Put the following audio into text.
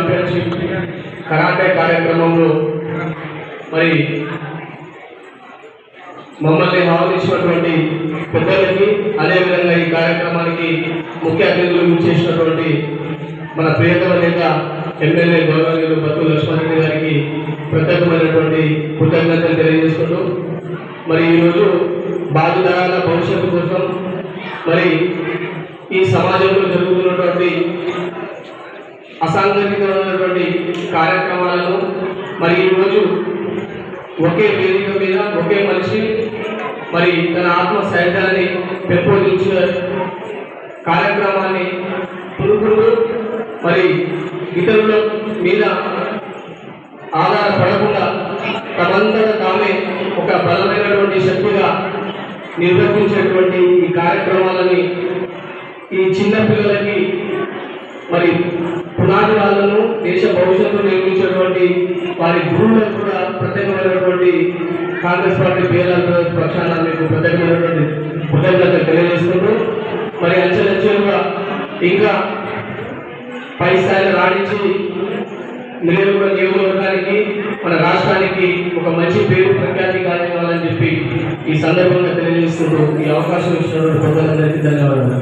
అభ్యర్థి కరాటే కార్యక్రమంలో మరి మమ్మల్ని ఆహ్వానించినటువంటి పెద్దలకి అదేవిధంగా ఈ కార్యక్రమానికి ముఖ్య అతిథులు చేసినటువంటి మన ప్రియతమ నేత ఎమ్మెల్యే గౌరవనీయులు బత్తు లక్ష్మణరెడ్డి గారికి ప్రత్యేకమైనటువంటి కృతజ్ఞతలు తెలియజేస్తున్నాం మరి ఈరోజు బాధితరాల భవిష్యత్తు కోసం మరి ఈ సమాజంలో జరుగుతున్నటువంటి అసాంఘికమైనటువంటి కార్యక్రమాలను మరి ఈరోజు ఒకే వేదిక మీద ఒకే మనిషి మరి తన ఆత్మ సైతాన్ని పెంపొందించిన కార్యక్రమాన్ని పురుకులు మరి ఇతరుల మీద ఆధారపడకుండా తమంతట తామే ఒక బలమైనటువంటి శక్తిగా నిర్వర్తించేటువంటి ఈ కార్యక్రమాలని ఈ చిన్న పిల్లలకి మరి పునాది వాళ్ళను దేశ భవిష్యత్తు నిర్మించేటువంటి వారి గురువులకు కూడా ప్రత్యేకమైనటువంటి కాంగ్రెస్ పార్టీ పేర్ల పక్షాన మీకు ప్రత్యేకమైనటువంటి కృతజ్ఞత తెలియజేసుకుంటూ మరి అంచెలంచెలుగా ఇంకా పై స్థాయిలో రాణించి నిలయగూడ నియోజకవర్గానికి మన రాష్ట్రానికి ఒక మంచి పేరు ప్రఖ్యాతి కార్యక్రమాలని చెప్పి ఈ సందర్భంగా తెలియజేస్తుంటూ ఈ అవకాశం ఇచ్చినటువంటి ప్రజలందరికీ ధన్యవాదాలు.